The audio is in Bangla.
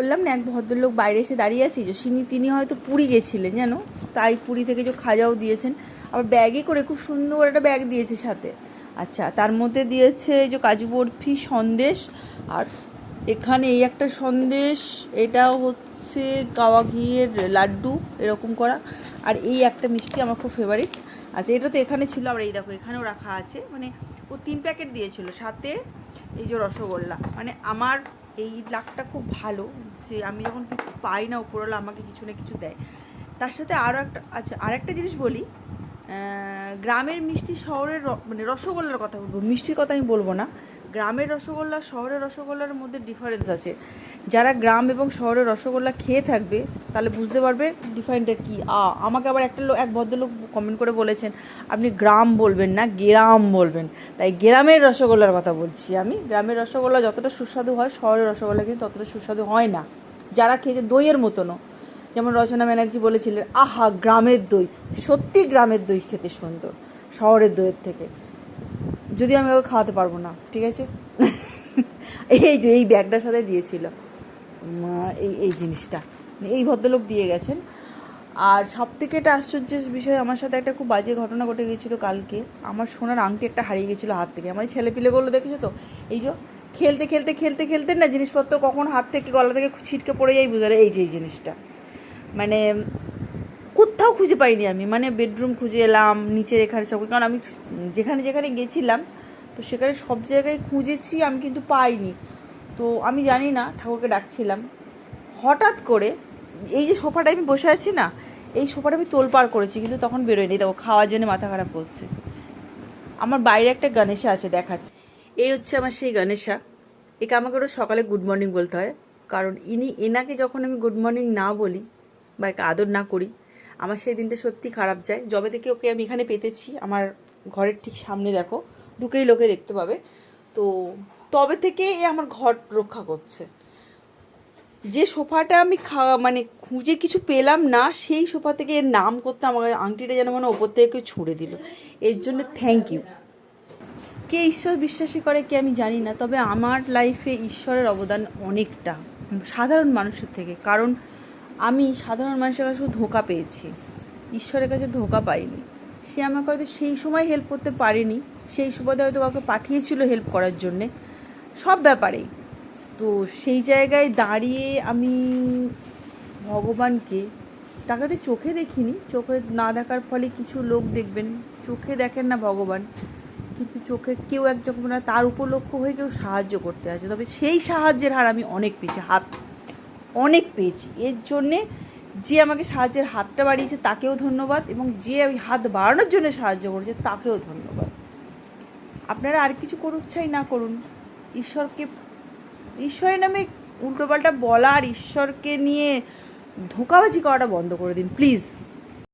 বললাম না, এক ভদ্রলোক বাইরে এসে দাঁড়িয়ে আছে যে তিনি তিনি হয়তো পুরী গেছিলেন জানো? তাই পুরী থেকে যে খাজাও দিয়েছেন। আবার ব্যাগে করে খুব সুন্দর একটা ব্যাগ দিয়েছে সাথে। আচ্ছা তার মধ্যে দিয়েছে যে কাজু বরফি সন্দেশ, আর এখানে এই একটা সন্দেশ, এটাও হচ্ছে গাওয়া ঘিয়ের লাড্ডু, এরকম করা। আর এই একটা মিষ্টি আমার খুব ফেভারিট আচ্ছা এটা তো এখানে ছিল, আবার এই দেখো, এখানেও রাখা আছে। মানে ও তিন প্যাকেট দিয়েছিল, সাথে এই যে রসগোল্লা। মানে আমার এই লাকটা খুব ভালো যে আমি যখন কিছু পাই না উপরওয়ালা আমাকে কিছু না কিছু দেয়। তার সাথে আরও একটা আচ্ছা আর একটা জিনিস বলি। গ্রামের মিষ্টি শহরের মানে রসগোল্লার কথা বলব। মিষ্টির কথা আমি বলব না। গ্রামের রসগোল্লা, শহরের রসগোল্লার মধ্যে ডিফারেন্স আছে। যারা গ্রাম এবং শহরের রসগোল্লা খেয়ে থাকবে, তাহলে বুঝতে পারবে ডিফারেন্টটা কী। আ, আমাকে আবার একটা লোক এক ভদ্রলোক কমেন্ট করে বলেছেন, আপনি গ্রাম বলবেন না, গ্রাম বলবেন। তাই গ্রামের রসগোল্লার কথা বলছি আমি। গ্রামের রসগোল্লা যতটা সুস্বাদু হয়, শহরের রসগোল্লা কিন্তু ততটা সুস্বাদু হয় না। যারা খেয়েছে দইয়ের মতনও। যেমন রচনা ব্যানার্জি বলেছিলেন, আহা, গ্রামের দই। সত্যি গ্রামের দই খেতে সুন্দর, শহরের দইয়ের থেকে। যদি আমি ওকে খাওয়াতে পারব না, ঠিক আছে? এই যে, এই ব্যাগটার সাথে দিয়েছিল। এই এই জিনিসটা। এই ভদ্রলোক দিয়ে গেছেন। আর সব থেকে একটা আশ্চর্যের বিষয়, আমার সাথে একটা খুব বাজে ঘটনা ঘটে গিয়েছিল কালকে। আমার সোনার আংটি একটা হারিয়ে গেছিল হাত থেকে। আমার ছেলেপিলেগুলো দেখেছ তো? এই যে, খেলতে খেলতে খেলতে খেলতে না জিনিসপত্র কখন হাত থেকে, গলা থেকে ছিটকে পড়ে যাই বুঝে এই যে, এই জিনিসটা। মানে কোথাও খুঁজে পাইনি আমি। মানে বেডরুম খুঁজে এলাম, নিচের এখানে সব কারণ আমি যেখানে যেখানে গেছিলাম, তো সেখানে সব জায়গায় খুঁজেছি, আমি কিন্তু পাইনি। তো আমি জানি না, ঠাকুরকে ডাকছিলাম। হঠাৎ করে এই যে সোফাটা আমি বসে আছি না, এই সোফাটা আমি তোলপাড় করেছি, কিন্তু তখন বেরোয়নি। দেখো, খাওয়ার জন্য মাথা খারাপ করছে। আমার বাইরে একটা গণেশা আছে দেখাচ্ছে। এই হচ্ছে আমার সেই গণেশা। একে আমাকে ওরা সকালে গুড মর্নিং বলতে হয়। কারণ ইনি, এনাকে যখন আমি গুড মর্নিং না বলি বা একে আদর না করি আমার সেই দিনটা সত্যি খারাপ যায়। যবে থেকে ওকে আমি এখানে পেতেছি, আমার ঘরের ঠিক সামনে দেখো, ঢুকেই লোকে দেখতে পাবে। তো তবে থেকে এ আমার ঘর রক্ষা করছে। যে সোফাটা আমি খাওয়া মানে খুঁজে কিছু পেলাম না, সেই সোফা থেকে এর নাম করতে আমাকে আংটিটা যেন মানে ওপর থেকে কেউ ছুঁড়ে দিল। এর জন্য থ্যাংক ইউ কে ঈশ্বর বিশ্বাসী করে, কে আমি জানি না, তবে আমার লাইফে ঈশ্বরের অবদান অনেকটা, সাধারণ মানুষের থেকে। কারণ আমি সাধারণ মানুষের কাছে শুধু ধোকা পেয়েছি। ঈশ্বরের কাছে ধোকা পাইনি। সে আমাকে হয়তো সেই সময় হেল্প করতে পারেনি। সেই সুবাদে হয়তো কাউকে পাঠিয়েছিল হেল্প করার জন্যে। সব ব্যাপারেই। তো সেই জায়গায় দাঁড়িয়ে আমি ভগবানকে তাকে তো চোখে দেখিনি। চোখে না দেখার ফলে কিছু লোক দেখবেন, চোখে দেখেন না ভগবান। কিন্তু চোখে কেউ একজন মানে তার উপলক্ষ হয়ে কেউ সাহায্য করতে আছে তবে সেই সাহায্যের হার আমি অনেক পেয়েছি, হাত অনেক পেয়েছি। এর জন্যে যে আমাকে সাহায্যের হাতটা বাড়িয়েছে তাকেও ধন্যবাদ এবং যে ওই হাত বাড়ানোর জন্য সাহায্য করেছে তাকেও ধন্যবাদ। আপনারা আর কিছু করুক চাই না করুন। ঈশ্বরকে, ঈশ্বরের নামে উল্টোপাল্টা বলা আর ঈশ্বরকে নিয়ে ধোকাবাজি করাটা বন্ধ করে দিন, প্লিজ।